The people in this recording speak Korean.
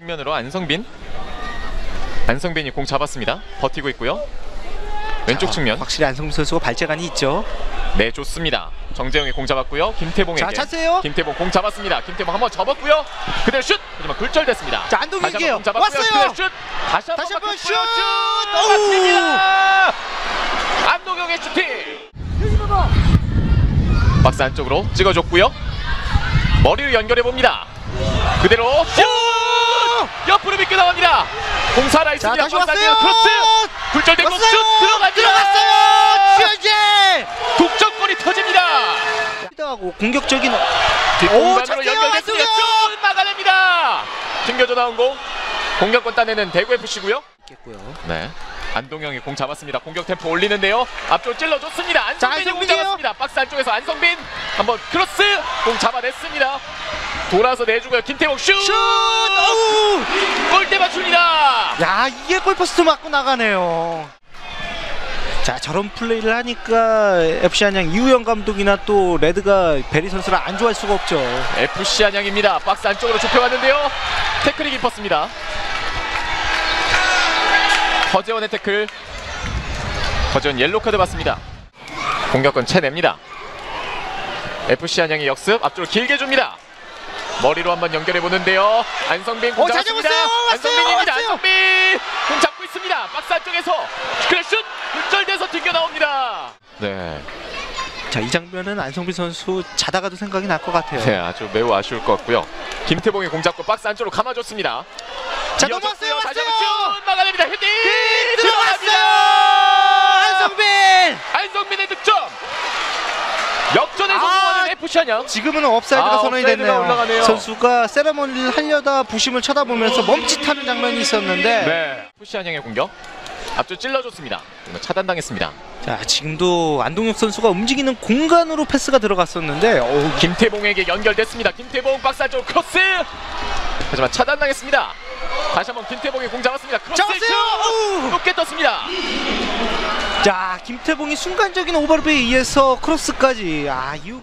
측면으로 안성빈. 안성빈이 공 잡았습니다. 버티고 있고요. 왼쪽 측면. 확실히 안성민 선수가 발재간이 있죠. 네 좋습니다. 정재영이 공 잡았고요. 김태봉에게. 자, 찬스예요. 김태봉 공 잡았습니다. 김태봉 한번 접었고요. 그대로 슛! 하지만 굴절됐습니다. 자, 잡았고요. 왔어요. 슛! 다시 한번 다시 한번 슛! 맞습니다. 안동영의 슈팅! 박스 안쪽으로 찍어줬고요. 머리를 연결해 봅니다. 그대로 슛 옆으로 미껴 나갑니다 공 살아 자, 있습니다 다시 왔어요. 크로스 굴절된 공슛 들어갑니다 들어갔어요. 최재. 독점골이 터집니다 하고 공격적인 뒷공간으로 연결됐습니다. 슛 막아냅니다. 튕겨져 나온 공. 공격권 따내는 대구 FC고요. 있겠고요. 네. 안동영이 공 잡았습니다. 공격 tempo 올리는데요. 앞쪽 찔러줬습니다. 자, 안성빈이 공. 잡았습니다. 박스 안쪽에서 안성빈 한번 크로스 공 잡아냈습니다. 돌아서 내주고요. 김태복 슛! 슛! 어우! 골대 맞춥니다. 야 이게 골퍼스트 맞고 나가네요. 자 저런 플레이를 하니까 FC 안양 이우영 감독이나 또 레드가 베리 선수를 안 좋아할 수가 없죠. FC 안양입니다. 박스 안쪽으로 좁혀왔는데요. 태클이 깊었습니다. 허재원의 태클. 허재원 옐로 카드 받습니다. 공격권 채냅니다. FC 안양의 역습 앞쪽으로 길게 줍니다. 머리로 한번 연결해 보는데요. 안성빈 공 어, 잘 잡았습니다. 안성빈입니다. 왔어요. 안성빈 공 잡고 있습니다. 박스 안쪽에서 그래 슛 굴절돼서 튕겨 나옵니다. 네. 자 이 장면은 안성빈 선수 자다가도 생각이 날 것 같아요. 네, 아주 매우 아쉬울 것 같고요. 김태봉이 공 잡고 박스 안쪽으로 감아줬습니다. 자. 넘어왔어요, 다시. 한번 슛 막아냅니다. 헤딩 들어갔어요. 들어갑니다. 안성빈. 안성빈의 득점. 역전에 아. 성공하 는 FC 안양. 지금은 업사이드가 아, 선언이 업사이드가 됐네요. 올라가네요. 선수가 세레머니를 하려다 부심을 쳐다보면서 멈칫하는 장면이 있었는데 네, 안양의 공격. 앞쪽 찔러줬습니다. 차단당했습니다. 자 지금도 안동혁 선수가 움직이는 공간으로 패스가 들어갔었는데 어우, 김태봉에게 연결됐습니다. 김태봉 박스 안쪽 크로스. 하지만 차단당했습니다. 다시 한번 김태봉이 공 잡았습니다. 크로스 잡았어요. 높게 떴습니다. 자 김태봉이 순간적인 오버랩에 의해서 크로스까지 아 이후